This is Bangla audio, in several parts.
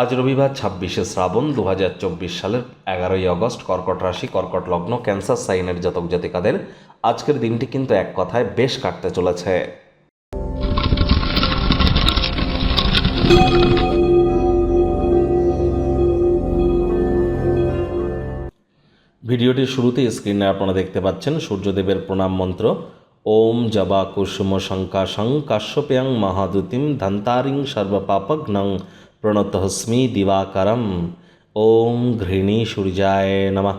আজ রবিবার ছাব্বিশে শ্রাবণ দুহাজার চব্বিশ সালের এগারোই আগস্ট কর্কট রাশি, কর্কট লগ্ন, ক্যান্সার সাইনের জাতক জাতিকাদের আজকের দিনটি কিন্তু এক কথায় বেশ কাটতে চলেছে। ভিডিওটির শুরুতে স্ক্রিনে আপনারা দেখতে পাচ্ছেন সূর্যদেবের প্রণাম মন্ত্র। ওম জবা কুসুম শঙ্কাশং কাশ্যপ্যাং মহাদুতিম ধন্তারিং সর্বপাপঘ্নং প্রণতহস্মি দিবাকরম ওম ঘৃণী সূর্যায় নমা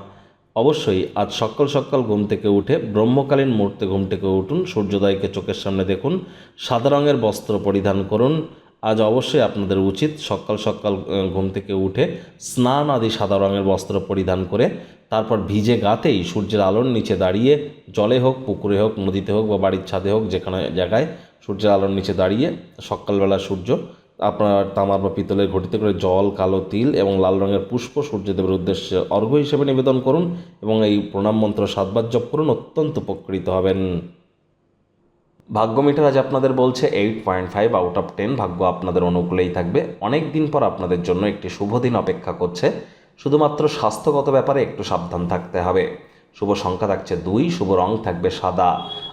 অবশ্যই আজ সকাল সকাল ঘুম থেকে উঠে ব্রহ্মকালীন মুহূর্তে ঘুম থেকে উঠুন, সূর্যোদয়কে চোখের সামনে দেখুন, সাদা রঙের বস্ত্র পরিধান করুন আজ অবশ্যই আপনাদের উচিত সকাল সকাল ঘুম থেকে উঠে স্নান আদি সাদা রঙের বস্ত্র পরিধান করে, তারপর ভিজে গাতেই সূর্যের আলোর নিচে দাঁড়িয়ে জলে হোক, পুকুরে হোক, নদীতে হোক বা বাড়ির ছাদে হোক, যেখানে জায়গায় সূর্যের আলোর নিচে দাঁড়িয়ে সকালবেলা সূর্য, আপনার তামার বা পিতলের ঘটিতে করে জল, কালো তিল এবং লাল রঙের পুষ্প সূর্যদেবের উদ্দেশ্যে অর্ঘ্য হিসেবে নিবেদন করুন এবং এই প্রণাম মন্ত্র সাতবার জপ করুন, অত্যন্ত উপকৃত হবেন। ভাগ্য মিটার আজ আপনাদের বলছে eight point five out of ten ভাগ্য আপনাদের অনুকূলেই থাকবে। অনেক দিন পর আপনাদের জন্য একটি শুভ দিন অপেক্ষা করছে। শুধুমাত্র স্বাস্থ্যগত ব্যাপারে একটু সাবধান থাকতে হবে। শুভ সংখ্যা থাকছে দুই, শুভ রং থাকবে সাদা।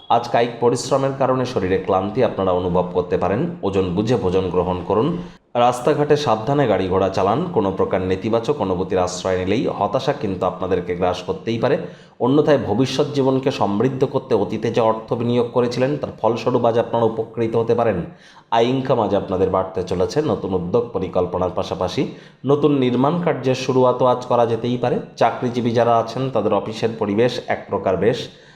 আজ কায়িক পরিশ্রমের কারণে শরীরে ক্লান্তি আপনারা অনুভব করতে পারেন। ওজন বুঝে ভোজন গ্রহণ করুন। রাস্তাঘাটে সাবধানে গাড়ি ঘোড়া চালান। কোনো প্রকার নেতিবাচক অনুভূতির আশ্রয় নিলেই হতাশা কিন্তু আপনাদেরকে গ্রাস করতেই পারে। অন্যথায় ভবিষ্যৎ জীবনকে সমৃদ্ধ করতে অতীতে যে অর্থ বিনিয়োগ করেছিলেন, তার ফলস্বরূপ আজ আপনারা উপকৃত হতে পারেন। আয় ইনকাম আজ আপনাদের বাড়তে চলেছে। নতুন উদ্যোগ পরিকল্পনার পাশাপাশি নতুন নির্মাণ কার্যের শুরুয়াতও আজ করা যেতেই পারে। চাকরিজীবী যারা আছেন, তাদের অফিসের পরিবেশ এক প্রকার বেশ।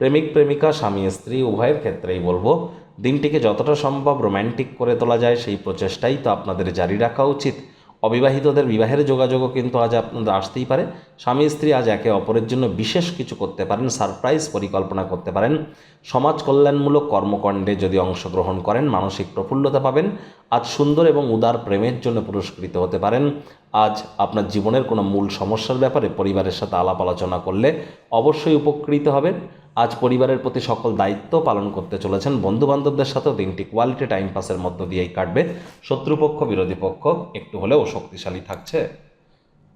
প্রেমিক, প্রেমিকা, স্বামী, স্ত্রী, উভয়ের ক্ষেত্রেই বলব, দিনটিকে যতটা সম্ভব রোম্যান্টিক করে তোলা যায় সেই প্রচেষ্টাই তো আপনাদের জারি রাখা উচিত। অবিবাহিতদের বিবাহের যোগাযোগও কিন্তু আজ আপনাদের আসতেই পারে। স্বামী, স্ত্রী আজ একে অপরের জন্য বিশেষ কিছু করতে পারেন সারপ্রাইজ পরিকল্পনা করতে পারেন। সমাজ কল্যাণমূলক কর্মকাণ্ডে যদি অংশগ্রহণ করেন, মানসিক প্রফুল্লতা পাবেন। আজ সুন্দর এবং উদার প্রেমের জন্য পুরস্কৃত হতে পারেন। আজ আপনার জীবনের কোনো মূল সমস্যার ব্যাপারে পরিবারের সাথে আলাপ আলোচনা করলে অবশ্যই উপকৃত হবেন। আজ পরিবারের প্রতি সকল দায়িত্ব পালন করতে চলেছেন বন্ধু বান্ধবদের সাথেও দিনটি কোয়ালিটি টাইম পাসের মধ্য দিয়েই কাটবে। শত্রুপক্ষ, বিরোধী পক্ষ, একটু হলেও শক্তিশালী থাকছে।